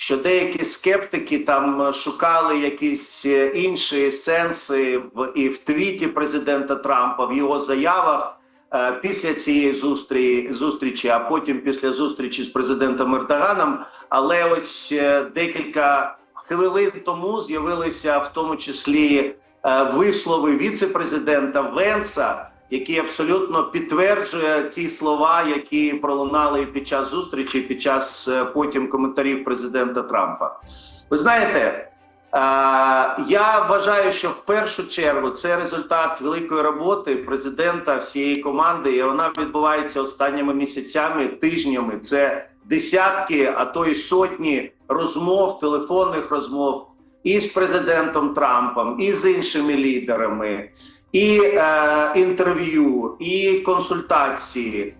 що деякі скептики там шукали якісь е, інші сенси в і в твіті президента Трампа, в його заявах е, після цієї зустрічі, зустрічі, а потім після зустрічі з президентом Ердоганом. Але ось е, декілька хвилин тому з'явилися в тому числі е, вислови віце-президента Венса, який абсолютно підтверджує ті слова, які пролунали під час зустрічі, під час е, потім коментарів президента Трампа. Ви знаєте, е, я вважаю, що в першу чергу це результат великої роботи президента всієї команди, і вона відбувається останніми місяцями, тижнями. Це десятки, а то й сотні розмов, телефонних розмов і з президентом Трампом, і з іншими лідерами, і е, інтерв'ю, і консультації. Е,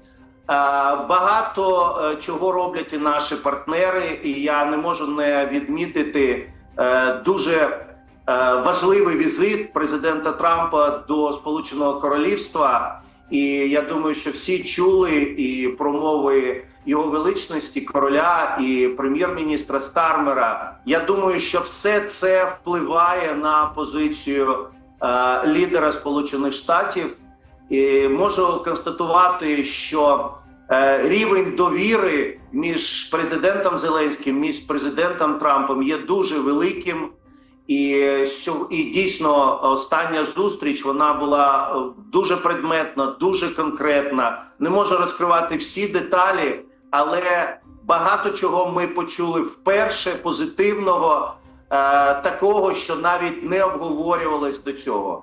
Багато е, чого роблять і наші партнери, і я не можу не відмітити е, дуже важливий візит президента Трампа до Сполученого Королівства. І я думаю, що всі чули і промови його величності короля і прем'єр-міністра Стармера. Я думаю, що все це впливає на позицію лідера Сполучених Штатів. І можу констатувати, що е, рівень довіри між президентом Зеленським, між президентом Трампом є дуже великим. І, і дійсно остання зустріч вона була е, дуже предметна, дуже конкретна. Не можу розкривати всі деталі, але багато чого ми почули вперше позитивного, е, такого, що навіть не обговорювалось до цього.